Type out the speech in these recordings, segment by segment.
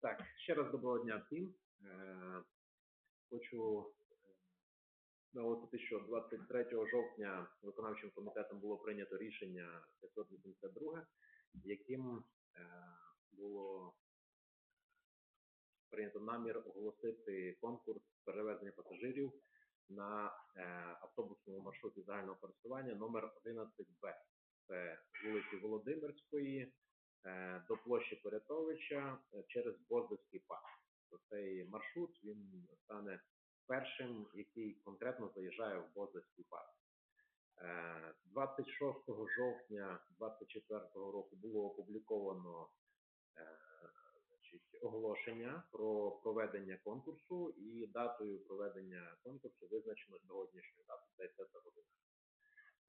Так, ще раз доброго дня всім. Е, Хочу е, наголосити, що 23 жовтня виконавчим комітетом було прийнято рішення 582, яким е, було прийнято намір оголосити конкурс перевезення пасажирів на автобусному маршруті загального користування номер 11Б. Це вулиці Володимирської до площі Порятовича е, через Боздовський парк. Цей маршрут він стане першим, який конкретно заїжджає в Боздовський парк. Е, 26 жовтня 2024 року було опубліковано е, значить, оголошення про проведення конкурсу і датою проведення конкурсу визначено сьогоднішню дату 10 година.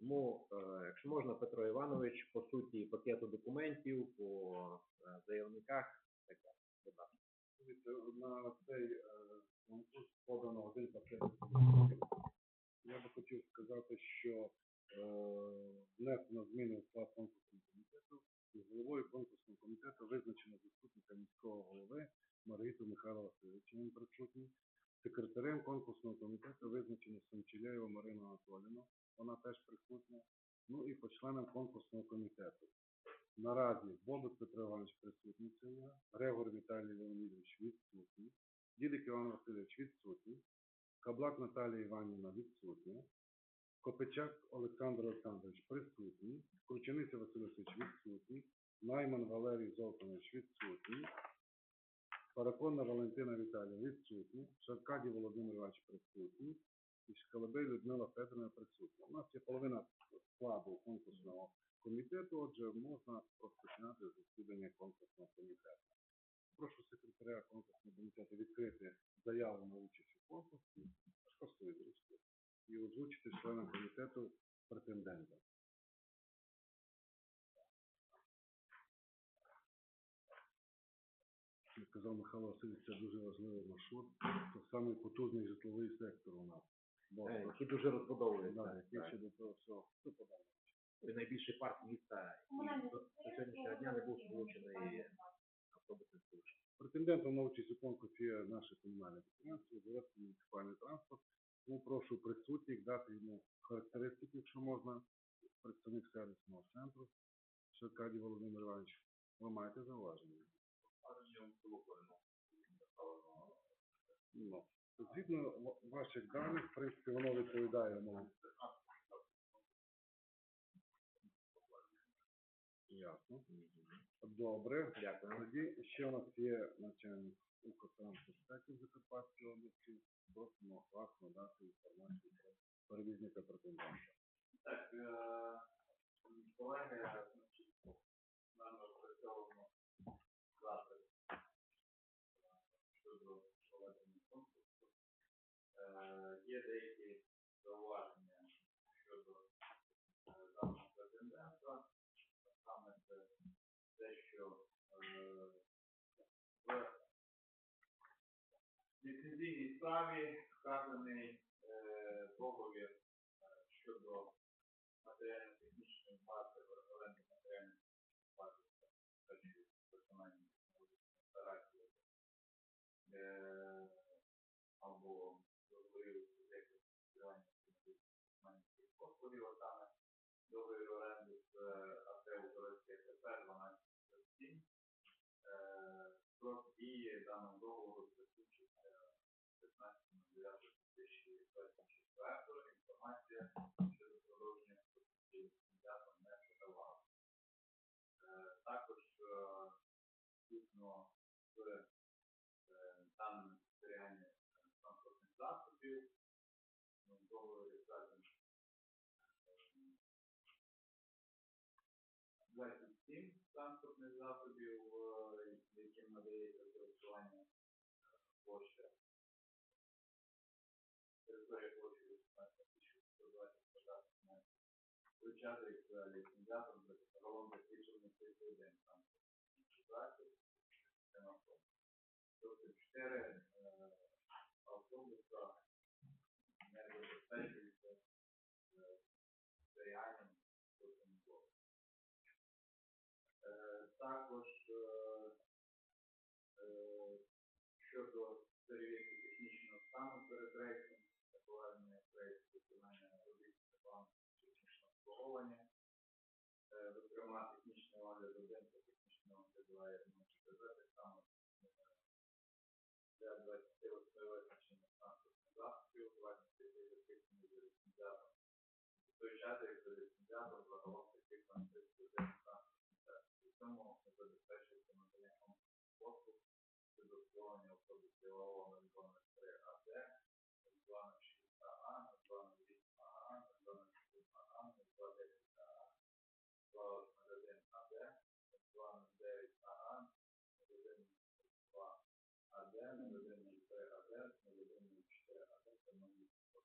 Тому, е, якщо можна, Петро Іванович, по суті пакету документів, по е, заявниках, так далі. Будь ласка. На цей е, конкурс подано один пакет. Я би хотів сказати, що внесено зміни в склад конкурсного комітету. І головою конкурсного комітету визначено заступника міського голови Маргариту Михайла Васильовича. Присутній. Секретарем конкурсного комітету визначено Санчеляєва Марину Анатоліну. Вона теж присутня. Ну і по членам конкурсного комітету. Наразі Бобик Петро Іванович присутній я, Грегор Віталій Леонідович відсутній, Дідик Іван Васильович відсутній, Каблак Наталія Іванівна відсутня, Копичак Олександр Олександрович присутній, Кручениця Васильович відсутній, Найман Валерій Золтанович відсутній, Параконна Валентина Віталія відсутні, Шаркадій Володимир Іванович присутній, і Шкалебей Людмила Федоровна присутня. У нас є половина складу конкурсного комітету, отже, можна розпочинати засідання конкурсного комітету. Прошу секретаря конкурсного комітету відкрити заяву на участь у конкурсі, друзі, і озвучити членам комітету претендента. Казав Михайло Васильович, це дуже важливий маршрут. Це самий потужний житловий сектор у нас. Бо, Е, Які дуже розбудовуються. да, який Так. ще до того всього? Це найбільший парк міста, і до, до сьогоднішнього дня не був сполучений автобусним сполученням. Претендентом на участь у конкурсі є наше комунальне підприємство, Зеленський муніципальний транспорт. Тому прошу присутніх дати йому характеристики, якщо можна, представник сервісного центру. Шаркадій Володимир Іванович, ви маєте зауваження? Ну, згідно ва- ваших даних, в принципі, воно відповідає моєму. Ясно. Добре. Дякую. Тоді ще у нас є начальник Укртрансбезпеки в Закарпатській області. Просимо вас надати інформацію про перевізника претендента. Так, е, колеги, значить, нам розпрацьовано запит е, щодо проведення конкурсу. Е, Є деякі зауваження щодо е, даного претендента. Саме це те, що е, в ліцензійній вказаний е, договір е, щодо матеріально-технічної бази, оренди матеріально-технічної бази та виконання операції е, або договорів суб'єктів споживання комунальних послугів, а саме договір оренди з АТ Укрське ТП 1247. Е, Строк дії даного договору закінчиться 15.09.2024. Інформація щодо Також згідно з транспортних засобів, договорі вказано е, 27 транспортних засобів, яким надається користування площа Включати з ліцензіатом за каталогом закінчений 31 транспортних засобів. система ФОМ. Тобто 4 е, автобуса не забезпечуються е, реальним потенціалом. Е, Також обслуговування. Е, Зокрема, технічний огляд та технічний огляд два, як можу сказати, саме е, для 28 визначення транспортних засобів, 25 записаних за ліцензіатом. В той час, як за ліцензіатом загалом таких транспортних транспортних засобів. В цьому забезпечується надання комплексних послуг щодо обслуговування автобусів ООО 023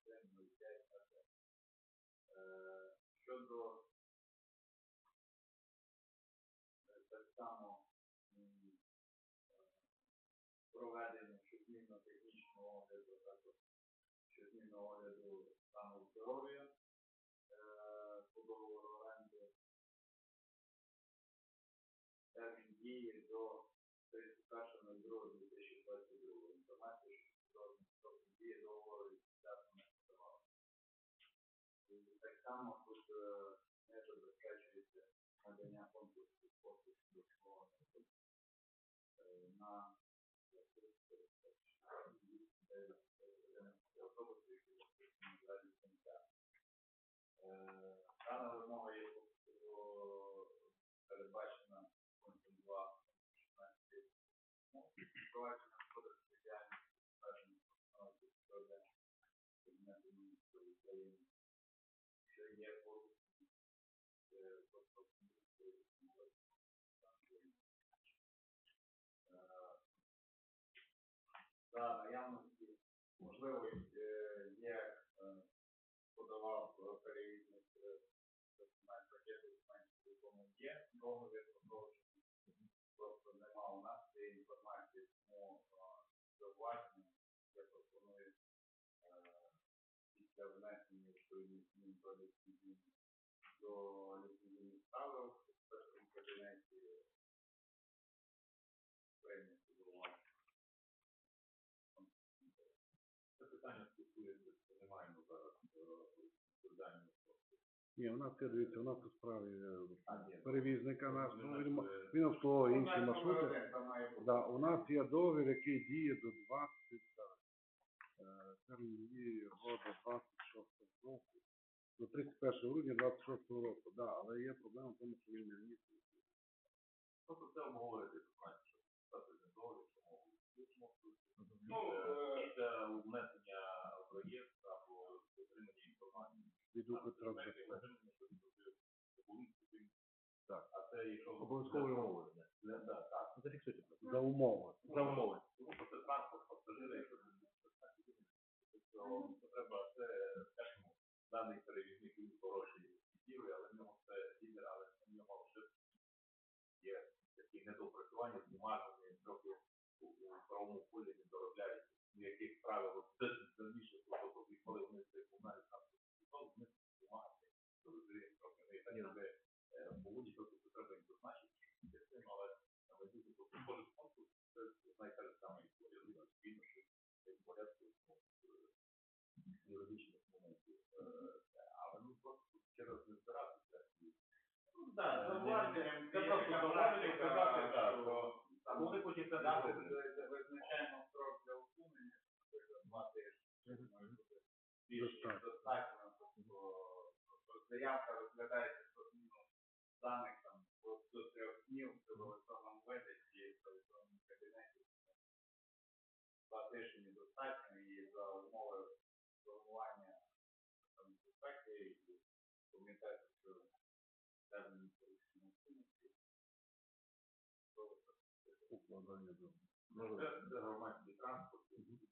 0105 АД. Е, Щодо е, так само е, проведення щоденного технічного огляду, також щоденного огляду стану здоров'я е, по договору оренди. Термін дії до 31.02.2022. Інформацію, що дії договору відповідати не подавала. І так само тут е, не забезпечується надання конкурсів послуг е, на автобуси, які ліцензіатом. Е, Дана вимога є передбачена пунктом 2 16 впровадження господарської діяльності, обмеження постановки щодо Кабінету міністрів України, що є порушенням е, тобто, Е, За наявності можливість є подавав перевізник е, документ, документів, в якому є договір продовження. Просто нема у нас цієї інформації, тому е, зауваження я пропоную е, після внесення відповідних змін до до ліцензійних правил в першому кабінеті уваги. Це питання стосується, що не маємо зараз відповідальні Ні, у нас це дивіться, у нас у справі е, ні. перевізника наш, Вони ну, він, е, він обслуговує інші Ну, маршрути. Да, у нас є договір, який діє до 20, так, е, термін дії його до 26 року, до 31 грудня 26 року, да, але є проблема в тому, що він не вніс. Просто це обговорити питання, що стати не договір, що можуть. Ну, е, внесення в реєстр або отримання інформації. Від. Так, а це якщо Обов'язкової умови. Да, так. Зафіксуйте. За умови. За умови. Тому що це транспорт пасажири, якщо це даний перевізник він хороший діли, але в нього це лідер, але в нього ще є такі недоопрацювання, знімальні, трохи у, правому полі не доробляють ніяких правил. Це давніше, тобто, коли вони це комунальні транспортні зони, вони допомагають розуміємо трохи. Ну, і так себе е, поводять, тобто це треба їм зазначити, але на майбутнє, тобто кожен конкурс, це знаєте, та ж сама історія, ну, спільно, що це в порядку ну, е, юридичних моментів. Е, це. Але ну просто тут ще раз не збиратися. і, Ну, так, е, зауваженням Це просто зауваження, сказати, так, що там вони потім з- визначаємо строк для усунення, наприклад, два тижні. Це може бути більш ніж Достатньо. тобто заявка розглядається по зміну даних там до трьох днів в електронному вигляді в електронному кабінеті. Два тижні достатньо і за умови формування там безпеки і комітету, що. Укладання. Ну, це, громадський транспорт,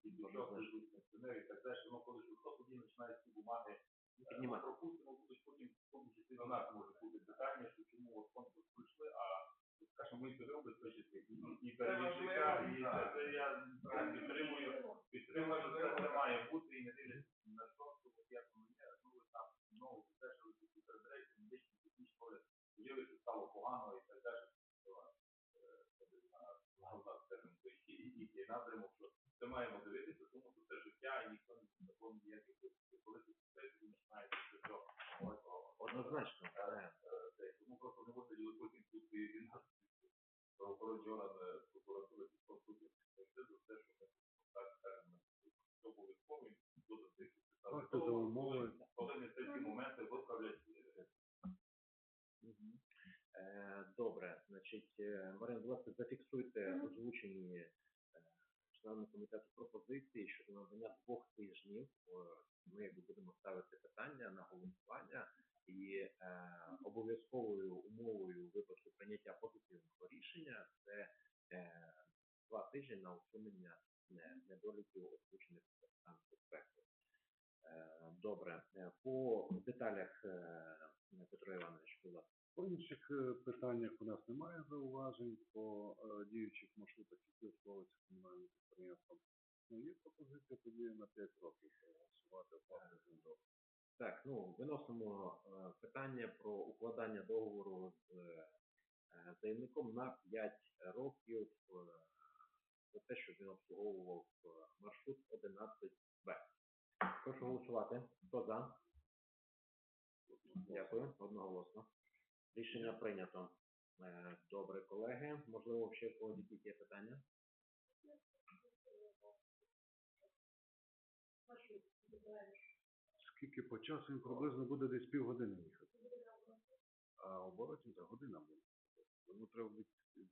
і бюджет, і так далі. Воно коли що тоді починають ці бумаги Піднімати. Пропустимо, будуть потім, в тому числі до нас може бути питання, що чому от конкурс пройшли, а скажімо, ми це робить точити і, і і це, я підтримую, підтримую, що це, має бути і не дивлячись на що, тому як воно є, ну ви там знову те, що ви тут передаєте, медичні технічні огляд, уявити стало погано і так далі, е, і, напрямок, що це маємо дивитися, тому що це життя і ніхто не закон ніяких випадків. Коли ти сидиш, починаєш починаєте що все. Однозначно. Е, е, е, Тому просто не можна ділити потім тут і нас правоохоронні органи прокуратури підписують за те, що ми так скажемо, що обов'язково і додати Факти за умови. коли не ці моменти виправлять е, Мгм. Е, Добре, значить, е, Марина, будь ласка, зафіксуйте озвучені е, членами комітету пропозиції щодо надання двох тижнів. Ми будемо ставити питання на голосування і е, обов'язковою умовою випадку прийняття позитивного рішення це е, два тижні на усунення недоліків озвучених спекту. Е, Добре, Е, по деталях Петро Іванович, будь ласка. По інших е, питаннях у нас немає зауважень по е, діючих маршрутах, які обслуговуються комунальним підприємством. Ну, є пропозиція тоді на 5 років голосувати оплати за. Так, ну виносимо е, питання про укладання договору з заявником на 5 років за те, щоб він обслуговував маршрут 11Б. Прошу голосувати. Хто за? Дякую, одноголосно. Рішення прийнято. Е, Добре, колеги. Можливо, ще в когось якісь є питання? Скільки по часу він приблизно буде десь півгодини їхати. А оборотів за година буде. Тому треба від,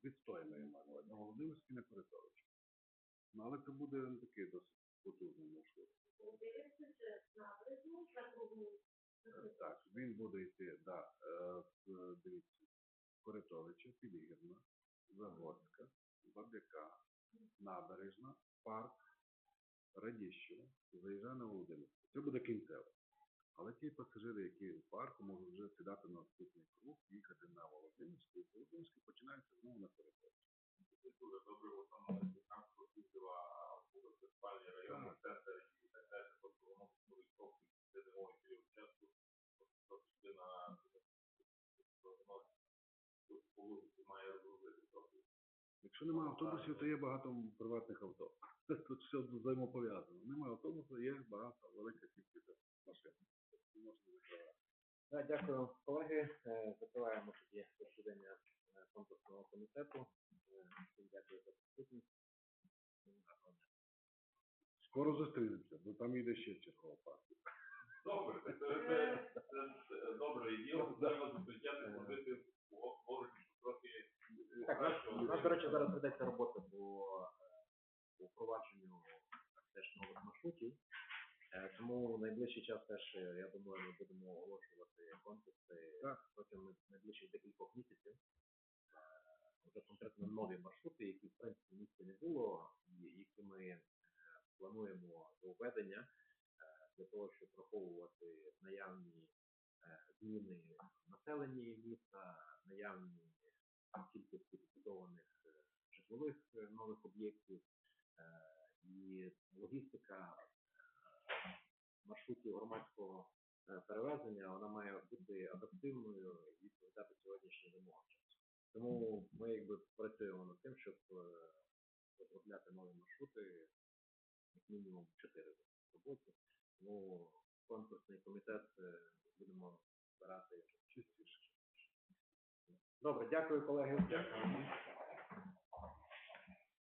відстояно я маю. на увазі. Не перетович. Ну, але це буде такий досить потужний маршрут. Е, Так, він буде йти, да, е, дивіться, Коритовича, Підгірна, Загорська, Бабяка, Набережна, Парк, Радіщево, заїжджає на Володимирську. Це буде кінцево. Але ті пасажири, які в парку, можуть вже сідати на наступний круг, їхати на Володимирську, і з Володимирську починається знову на Коритовича. Це дуже добре, в основному Дніпровська Кузова, вулиця Спальні, районний центр і так далі, тобто воно буде трохи це зимовий період часу, тобто сюди на воно тут по вулиці має розгрузити трохи. Якщо немає автобусів, то є багато приватних авто. Тут все взаємопов'язано. Немає автобусу, є багато велика кількість машин. Тобто Да, дякую, колеги. Е, Закриваємо тоді засідання е, конкурсного комітету. Е, Всім дякую за присутність. Скоро зустрінемося, бо там йде ще чергова партія. Добре, це, це, це, це добре ідея, треба зустрічати, робити поруч трохи нас, кращого. у до речі, зараз ведеться робота по, е, по впровадженню теж нових маршрутів. Е, Тому в найближчий час теж, е, я думаю, ми будемо оголошувати конкурси Так. протягом найближчих декількох місяців. Е, Вже конкретно нові маршрути, які в принципі в місті не було, і які ми е, плануємо до введення е, для того, щоб враховувати наявні е, зміни в міста, наявні кількості побудованих е, житлових е, нових об'єктів і логістика маршрутів громадського перевезення вона має бути адаптивною і відповідати сьогоднішнім вимогам часу. Тому ми якби працюємо над тим, щоб розробляти нові маршрути як мінімум чотири в роботі. Тому конкурсний комітет е, будемо збирати чистіше. Добре, дякую, колеги. Дякую.